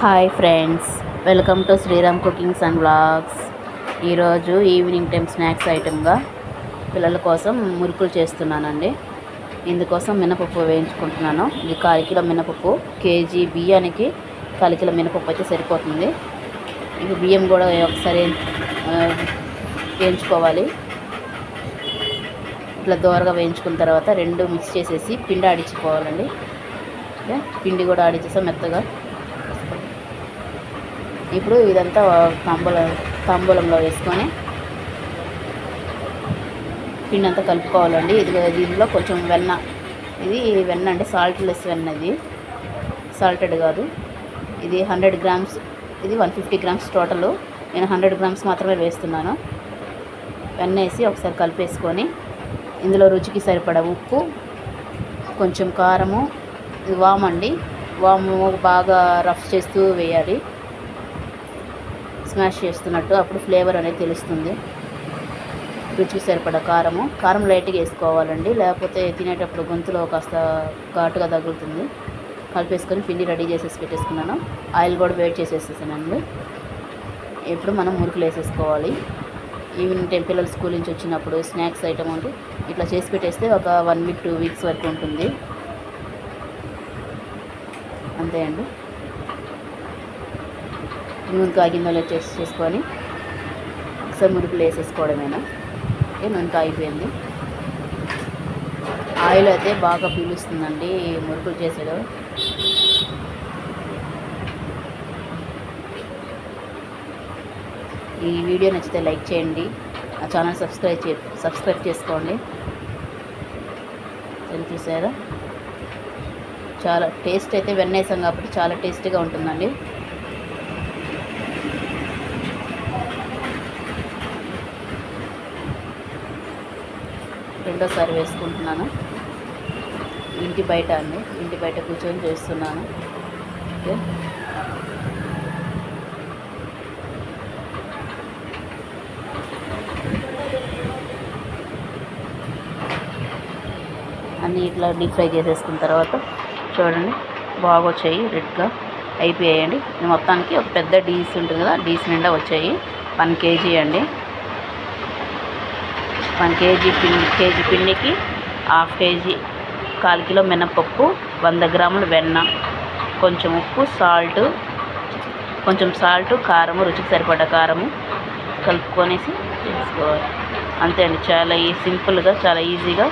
Hi friends welcome to Sriram cookings and blogs ఈరోజు evening time snacks ఐటెంగా పిల్లల కోసం మురుకులు చేస్తున్నానండి. ఇందుకోసం మినపప్పు వేయించుకుంటున్నాను. ఇది కాల్ కిలో మినపప్పు కేజీ బియ్యానికి కాల్ కిలో మినపప్పు అయితే సరిపోతుంది. ఇక బియ్యం కూడా ఒకసారి వేయించుకోవాలి. ఇట్లా దోరగా వేయించుకున్న తర్వాత రెండు మిక్స్ చేసేసి పిండి ఆడించుకోవాలండి పిండి కూడా ఆడించేసాం మెత్తగా. ఇప్పుడు ఇదంతా తాంబూలం తాంబూలంలో వేసుకొని పిండి అంతా కలుపుకోవాలండి. ఇది దీనిలో కొంచెం వెన్న. ఇది వెన్న అంటే సాల్ట్లెస్ వెన్న ఇది. సాల్టెడ్ కాదు. ఇది హండ్రెడ్ గ్రామ్స్. ఇది వన్ ఫిఫ్టీ గ్రామ్స్ టోటల్. నేను హండ్రెడ్ గ్రామ్స్ మాత్రమే వేస్తున్నాను. వెన్న వేసి ఒకసారి కలిపేసుకొని ఇందులో రుచికి సరిపడ ఉప్పు కొంచెం కారము ఇది వాము అండి. వాము బాగా రఫ్ చేస్తూ వేయాలి. స్మాష్ చేస్తున్నట్టు అప్పుడు ఫ్లేవర్ అనేది తెలుస్తుంది. రుచికి సరిపడ కారము. కారం లైట్గా వేసుకోవాలండి. లేకపోతే తినేటప్పుడు గొంతులో కాస్త ఘాటుగా తగులుతుంది. కలిపేసుకొని పిండి రెడీ చేసేసి పెట్టేసుకున్నాను. ఆయిల్ కూడా వేడి చేసేసేసానండి. ఇప్పుడు మనం మురుకులు వేసేసుకోవాలి. ఈవినింగ్ టైం పిల్లలు స్కూల్ నుంచి వచ్చినప్పుడు స్నాక్స్ ఐటమ్ అంటే ఇట్లా చేసి పెట్టేస్తే ఒక వన్ వీక్ టూ వీక్స్ వరకు ఉంటుంది. అంతే అండి. నూనె కాగిందో చేసి చేసుకొని ఒకసారి మురుకులు వేసేసుకోవడమేనా? ఓకే నూనె కాగిపోయింది ఆయిల్ అయితే బాగా పీలుస్తుందండి మురుకులు చేసేది. ఈ వీడియో నచ్చితే లైక్ చేయండి ఆ ఛానల్ సబ్స్క్రైబ్ చే సబ్స్క్రైబ్ చేసుకోండి. చూసారా? చాలా టేస్ట్ అయితే వెన్నేసాం కాబట్టి చాలా టేస్టీగా ఉంటుందండి. రెండోసారి వేసుకుంటున్నాను. ఇంటి బయట అండి. ఇంటి బయట కూర్చొని చేస్తున్నాను. ఓకే. అన్నీ ఇట్లా డీప్ ఫ్రై చేసేసుకున్న తర్వాత చూడండి బాగా వచ్చాయి రెడ్గా అయిపోయాయండి. మొత్తానికి ఒక పెద్ద డీస్ ఉంటుంది కదా డీస్ నిండా వచ్చాయి. వన్ కేజీ అండి. వన్ కేజీ పిండి కేజీ పిండికి హాఫ్ కేజీ కాల్ కిలో మినపప్పు వంద గ్రాములు వెన్న కొంచెం ఉప్పు సాల్ట్ కొంచెం సాల్ట్ కారము రుచికి సరిపడ్డ కారము కలుపుకొనేసి చేసుకోవాలి అంతే అండి. చాలా ఈ సింపుల్గా చాలా ఈజీగా